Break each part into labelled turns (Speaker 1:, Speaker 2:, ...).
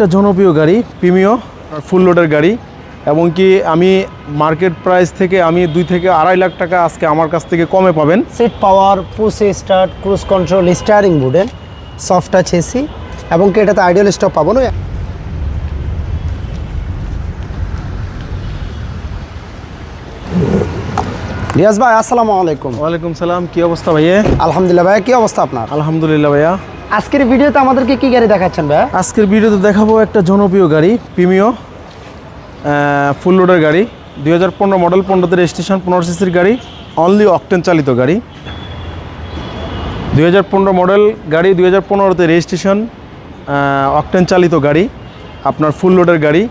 Speaker 1: একটা জনপ্রিয় গাড়ি প্রিমিয় ফুল লোডের গাড়ি এবং কি আমি মার্কেট প্রাইস থেকে আমি দুই থেকে আড়াই লাখ টাকা আজকে আমার কাছ থেকে কমে পাবেন।
Speaker 2: Seat power push start cruise control steering wooden soft touch AC এবং কি এটাতে আইডিয়াল স্টপ পাবো না? রিয়াজ ভাই আসসালামু আলাইকুম।
Speaker 1: ওয়ালাইকুম সালাম কি অবস্থা ভাইয়া?
Speaker 2: আলহামদুলিল্লাহ ভাইয়া কি অবস্থা আপনার?
Speaker 1: আলহামদুলিল্লাহ ভাইয়া।
Speaker 2: আজকের ভিডিওতে আমাদেরকে কি গাড়ি দেখাচ্ছেন ভাইয়া?
Speaker 1: আজকের ভিডিওতে দেখাবো একটা জনপ্রিয় গাড়ি প্রিমিয় ফুল লোডের গাড়ি, দুই হাজার পনেরো মডেল পনেরোতে রেজিস্ট্রেশন পনেরো সিসির গাড়ি অনলি অকটেন চালিত গাড়ি। দুই হাজার পনেরো মডেল গাড়ি, দুই হাজার পনেরোতে রেজিস্ট্রেশন অকটেন চালিত গাড়ি, আপনার ফুল লোডের গাড়ি,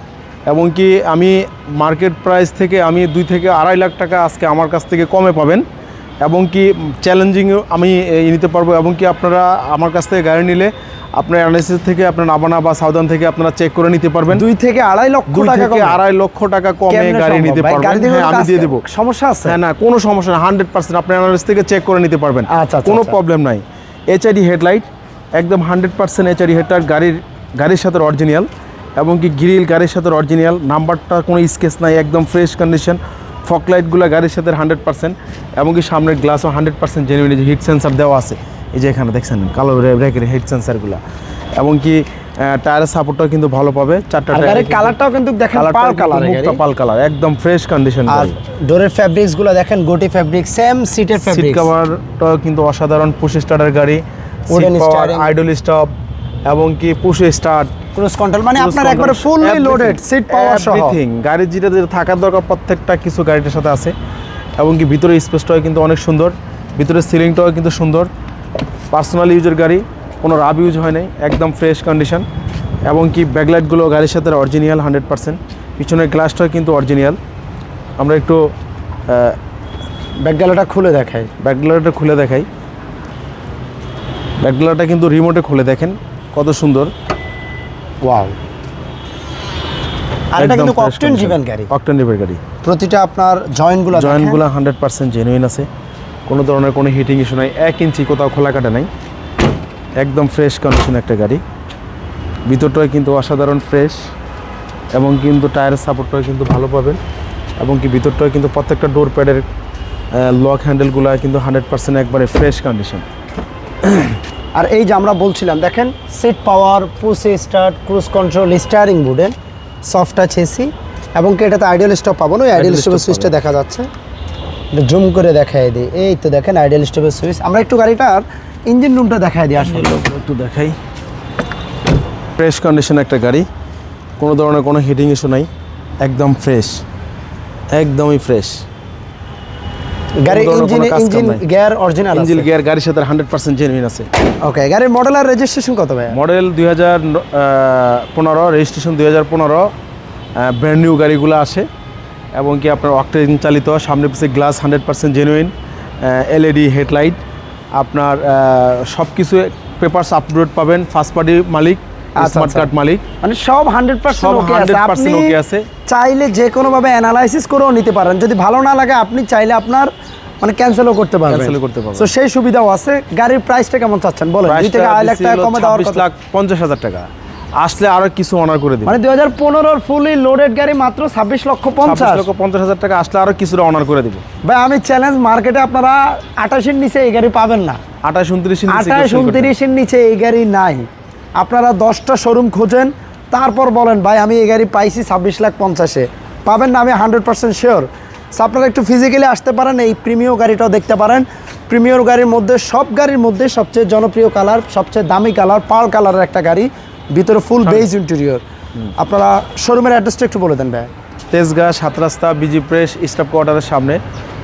Speaker 1: এবং কি আমি মার্কেট প্রাইস থেকে আমি দুই থেকে আড়াই লাখ টাকা আজকে আমার কাছ থেকে কমে পাবেন। এবং কি চ্যালেঞ্জিং আমি নিতে পারব এবং কি আপনারা আমার কাছ থেকে গাড়ি নিলে আপনার অ্যানালিসিস থেকে আপনার নাবানা বা সাউদান থেকে আপনারা চেক করে নিতে পারবেন।
Speaker 2: দুই থেকে আড়াই লক্ষ টাকা
Speaker 1: থেকে আড়াই লক্ষ টাকা কমে গাড়ি নিতে পারবেন। হ্যাঁ, আমি দিয়ে দেবো।
Speaker 2: সমস্যা আছে?
Speaker 1: হ্যাঁ না কোনো সমস্যা না হান্ড্রেড পার্সেন্ট আপনার অ্যানালিস থেকে চেক করে নিতে পারবেন।
Speaker 2: আচ্ছা, আচ্ছা,
Speaker 1: কোনো
Speaker 2: আচ্ছা।
Speaker 1: প্রবলেম নাই। এইচআইডি হেডলাইট একদম হান্ড্রেড পার্সেন্ট এইচআইডি হেডলাইট গাড়ির গাড়ির সাথে অরিজিনাল এবং কি গ্রিল গাড়ির সাথে অরিজিনাল নাম্বারটা কোনো স্কেচ নাই একদম ফ্রেশ কন্ডিশন ফক লাইটগুলো গাড়ির সাথে হান্ড্রেড পার্সেন্ট এবং কি সামনের গ্লাসও হান্ড্রেড পার্সেন্ট জেনুইন যে হিট সেন্সার দেওয়া আছে। এই যে এখানে দেখছেন কালো রেকের হিট সেন্সারগুলো এবং কি টায়ারের সাপোর্টটাও কিন্তু ভালো পাবে চারটা
Speaker 2: গাড়ির কালারটাও কিন্তু দেখেন পাল কালার
Speaker 1: মুখটা পাল কালার একদম ফ্রেশ কন্ডিশন
Speaker 2: আর ডোরের ফ্যাব্রিক্সগুলো দেখেন গোটি ফ্যাব্রিক সেম সিটের
Speaker 1: সিট
Speaker 2: ফ্যাব্রিক
Speaker 1: কভারটাও কিন্তু অসাধারণ পুশ স্টার্টার গাড়ি
Speaker 2: Wooden steering.
Speaker 1: আইডল স্টপ এবং কি পুশ স্টার্ট
Speaker 2: ক্রুজ কন্ট্রোল মানে আপনার একবারে ফুললি লোডেড সিট পাওয়ার সহ।
Speaker 1: এভরিথিং গাড়ির যেটা যেটা থাকার দরকার প্রত্যেকটা কিছু গাড়িটার সাথে আছে। এবং কি ভিতরে স্পেসটাও কিন্তু অনেক সুন্দর ভিতরে সিলিংটাও কিন্তু সুন্দর। পার্সোনাল ইউজের গাড়ি কোনো রাব ইউজ হয় নাই একদম ফ্রেশ কন্ডিশন এবং কি ব্যাকলাইটগুলো গাড়ির সাথে অরিজিনাল হান্ড্রেড পার্সেন্ট পিছনের গ্লাসটাও কিন্তু অরিজিনাল আমরা একটু
Speaker 2: ব্যাকডালাটা খুলে দেখাই
Speaker 1: ব্যাকগ্লারটা খুলে দেখাই। ব্যাকগ্লারটা কিন্তু রিমোটে খুলে দেখেন। কত সুন্দর?
Speaker 2: ওয়াও। আর এটা কিন্তু অকটেন গাড়ি
Speaker 1: অকটেন ডিভের গাড়ি
Speaker 2: প্রতিটা আপনার জয়েন্টগুলো
Speaker 1: জয়েন্টগুলো হান্ড্রেড পার্সেন্ট জেনুইন আছে। কোনো ধরনের কোনো হিটিং ইস্যু নাই। এক ইঞ্চি কোথাও খোলা কাটা নাই। একদম ফ্রেশ কন্ডিশন একটা গাড়ি। ভিতরটাও কিন্তু অসাধারণ ফ্রেশ এবং কিন্তু টায়ারের সাপোর্টটাও কিন্তু ভালো পাবেন এবং কি ভিতরটাও কিন্তু প্রত্যেকটা ডোর প্যাডের লক হ্যান্ডেলগুলো কিন্তু হান্ড্রেড পার্সেন্ট একবারে ফ্রেশ কন্ডিশন
Speaker 2: আর এই যে আমরা বলছিলাম দেখেন seat power push start cruise control steering wooden soft touch AC এবং কি এটাতে আইডিয়াল স্টপ পাবো না? আইডিয়াল স্টপের সুইচটা দেখা যাচ্ছে। জুম করে দেখাই দিই। এই তো দেখেন আইডিয়াল স্টপের সুইচ আমরা একটু গাড়িটার ইঞ্জিন রুমটা দেখাই দিই আসলে।
Speaker 1: একটু দেখাই। ফ্রেশ কন্ডিশন একটা গাড়ি। কোনো ধরনের কোনো হিটিং ইস্যু নাই। একদম ফ্রেশ একদমই ফ্রেশ
Speaker 2: গাড়ির
Speaker 1: ধরনের
Speaker 2: engine engine gear original
Speaker 1: engine gear গাড়ির সাথে হান্ড্রেড পার্সেন্ট জেনুইন আছে।
Speaker 2: ওকে গাড়ির মডেল আর রেজিস্ট্রেশন কত ভাই
Speaker 1: মডেল দুই হাজার পনেরো রেজিস্ট্রেশন দুই হাজার পনেরো ব্র্যান্ড নিউ গাড়িগুলো আসে এবং কি আপনার অকটেন চালিত সামনে পিছিয়ে glass hundred percent genuine LED headlight আপনার সব কিছু পেপারস আপলোড পাবেন ফার্স্ট পার্টি মালিক
Speaker 2: আচ্ছা,
Speaker 1: স্মার্ট
Speaker 2: আচ্ছা।
Speaker 1: কার্ড মালিক
Speaker 2: মানে সব হান্ড্রেড পার্সেন্ট ওকে আছে
Speaker 1: 100%
Speaker 2: আপনি
Speaker 1: আছে।
Speaker 2: চাইলে যে কোনোভাবে অ্যানালাইসিস করেও নিতে পারেন যদি ভালো না লাগে আপনি চাইলে আপনার মানে ক্যান্সেলও করতে পারবেন।
Speaker 1: ও করতে পারবেন।
Speaker 2: তো সেই সুবিধাও আছে। গাড়ির প্রাইসটা কেমন চাচ্ছেন? বলেন দুই থেকে আড়াই লাখ টাকা কমে দেওয়ার কথা।
Speaker 1: লাখ পঞ্চাশ হাজার টাকা। আসলে আরও কিছু অনার করে দিন
Speaker 2: মানে দুই হাজার পনেরোর ফুলি লোডেড গাড়ি মাত্র ছাব্বিশ লক্ষ পঞ্চাশ।
Speaker 1: লক্ষ পঞ্চাশ হাজার টাকা আসলে আরও কিছুটা অনার করে দিব।
Speaker 2: ভাই আমি চ্যালেঞ্জ মার্কেটে আপনারা আঠাশের নিচে এই গাড়ি পাবেন না।
Speaker 1: আঠাশ উনত্রিশ
Speaker 2: আঠাশ এর নিচে এই গাড়ি নাই। আপনারা দশটা শোরুম খোঁজেন তারপর বলেন ভাই আমি এই গাড়ি পাইছি ছাব্বিশ লাখ পঞ্চাশে। পাবেন না আমি হান্ড্রেড পার্সেন্ট শিওর আপনারা একটু ফিজিক্যালি আসতে পারেন এই প্রিমিয় গাড়িটাও দেখতে পারেন। প্রিমিয়র গাড়ির মধ্যে সব গাড়ির মধ্যে সবচেয়ে জনপ্রিয় কালার সবচেয়ে দামি কালার পাল কালারের একটা গাড়ি ভিতরে ফুল বেজ ইন্টেরিয়র আপনারা শোরুমের অ্যাড্রেসটা একটু বলে দেন ভাই।
Speaker 1: তেজগাঁ সাত রাস্তা বিজি প্রেস স্টাফ কোয়ার্টারের সামনে।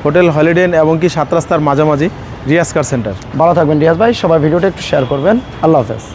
Speaker 1: হোটেল হলিডেন এবং কি সাত রাস্তার মাঝামাঝি রিয়াজ কার সেন্টার
Speaker 2: ভালো থাকবেন রিয়াজ ভাই সবাই ভিডিওটা একটু শেয়ার করবেন। আল্লাহ হাফেজ।